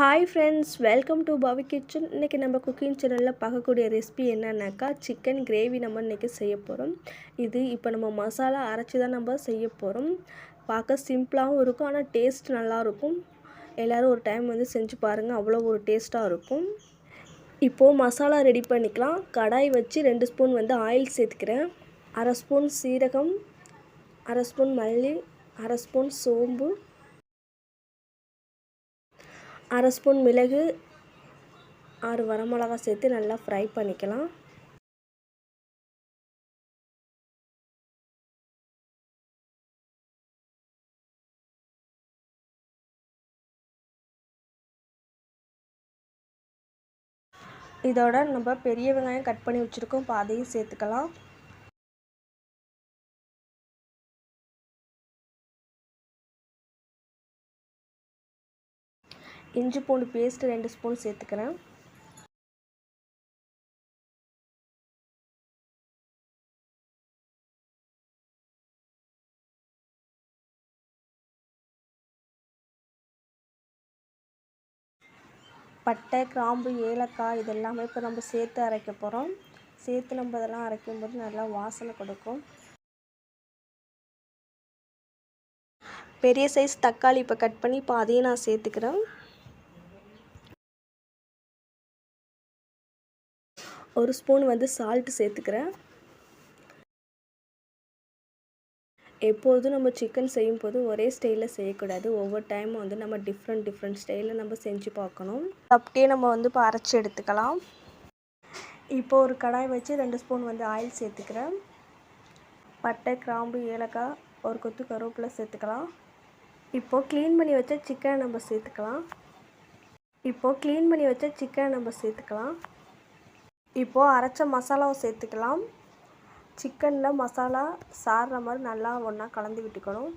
Hi friends welcome to Pavi kitchen இன்றைக்கி நம்ம cooking சேனலில் பார்க்கக்கூடிய ரெசிபி என்னன்னாக்கா சிக்கன் கிரேவி நம்ம இன்றைக்கி செய்ய போகிறோம் இது இப்போ நம்ம மசாலா அரைச்சி தான் நம்ம செய்ய போகிறோம் பார்க்க சிம்பிளாகவும் இருக்கும் ஆனால் டேஸ்ட் நல்லாயிருக்கும் எல்லோரும் ஒரு டைம் வந்து செஞ்சு பாருங்கள் அவ்வளோ ஒரு டேஸ்ட்டாக இருக்கும். இப்போது மசாலா ரெடி பண்ணிக்கலாம். கடாய் வச்சு ரெண்டு ஸ்பூன் வந்து ஆயில் சேர்த்துக்கிறேன். அரை ஸ்பூன் சீரகம் அரை ஸ்பூன் மல்லி அரை ஸ்பூன் சோம்பு அரை ஸ்பூன் மிளகு ஆறு வரமிளகா சேர்த்து நல்லா ஃப்ரை பண்ணிக்கலாம். இதோட நம்ம பெரிய வெங்காயம் கட் பண்ணி வச்சுருக்கோம். இப்போ அதையும் சேர்த்துக்கலாம். இஞ்சி பூண்டு பேஸ்ட் ரெண்டு ஸ்பூன் சேர்த்துக்கிறேன். பட்டை கிராம்பு ஏலக்காய் இதெல்லாமே இப்போ நம்ம சேர்த்து அரைக்க போகிறோம். சேர்த்து நம்ம இதெல்லாம் அரைக்கும்போது நல்லா வாசனை கொடுக்கும். பெரிய சைஸ் தக்காளி இப்போ கட் பண்ணி இப்போ அதையும் நான் சேர்த்துக்கிறேன். ஒரு ஸ்பூன் வந்து சால்ட்டு சேர்த்துக்கிறேன். எப்போதும் நம்ம சிக்கன் செய்யும் போது ஒரே ஸ்டைலில் செய்யக்கூடாது. ஒவ்வொரு டைமும் வந்து நம்ம டிஃப்ரெண்ட் டிஃப்ரெண்ட் ஸ்டைலில் நம்ம செஞ்சு பார்க்கணும். அப்படியே நம்ம வந்து இப்போ அரைச்சி எடுத்துக்கலாம். இப்போ ஒரு கடாய் வச்சு ரெண்டு ஸ்பூன் வந்து ஆயில் சேர்த்துக்கிறேன். பட்டை கிராம்பு ஏலக்காய் ஒரு கொத்து கருவேப்பிலை சேர்த்துக்கலாம். இப்போது க்ளீன் பண்ணி வச்ச சிக்கனை நம்ம சேர்த்துக்கலாம். இப்போது க்ளீன் பண்ணி வச்ச சிக்கனை நம்ம சேர்த்துக்கலாம். இப்போது அரைச்ச மசாலாவை சேர்த்துக்கலாம். சிக்கனில் மசாலா சாடுற மாதிரி நல்லா ஒன்றா கலந்து விட்டுக்கணும்.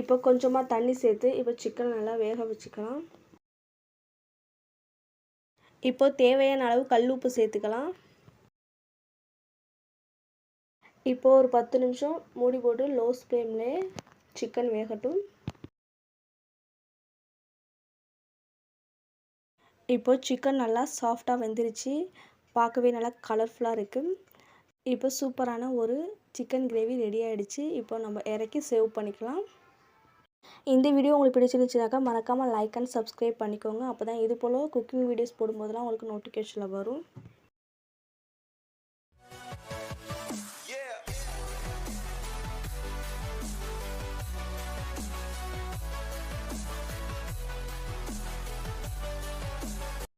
இப்போ கொஞ்சமாக தண்ணி சேர்த்து இப்போ சிக்கன் நல்லா வேக வச்சுக்கலாம். இப்போ தேவையான அளவு கல் உப்பு சேர்த்துக்கலாம். இப்போது ஒரு பத்து நிமிஷம் மூடி போட்டு லோ ஃப்ளேம்லே சிக்கன் வேகட்டும். இப்போது சிக்கன் நல்லா சாஃப்டாக வெந்துருச்சு. பார்க்கவே நல்லா கலர்ஃபுல்லாக இருக்குது இப்போ சூப்பரான ஒரு சிக்கன் கிரேவி ரெடி ஆகிடுச்சு இப்போ நம்ம இறக்கி சேவ் பண்ணிக்கலாம். இந்த வீடியோ உங்களுக்கு பிடிச்சிருந்துச்சுனாக்கா மறக்காமல் லைக் அண்ட் சப்ஸ்கிரைப் பண்ணிக்கோங்க. அப்போ தான் இது போல் குக்கிங் வீடியோஸ் போடும்போதெல்லாம் உங்களுக்கு நோட்டிஃபிகேஷனில் வரும்.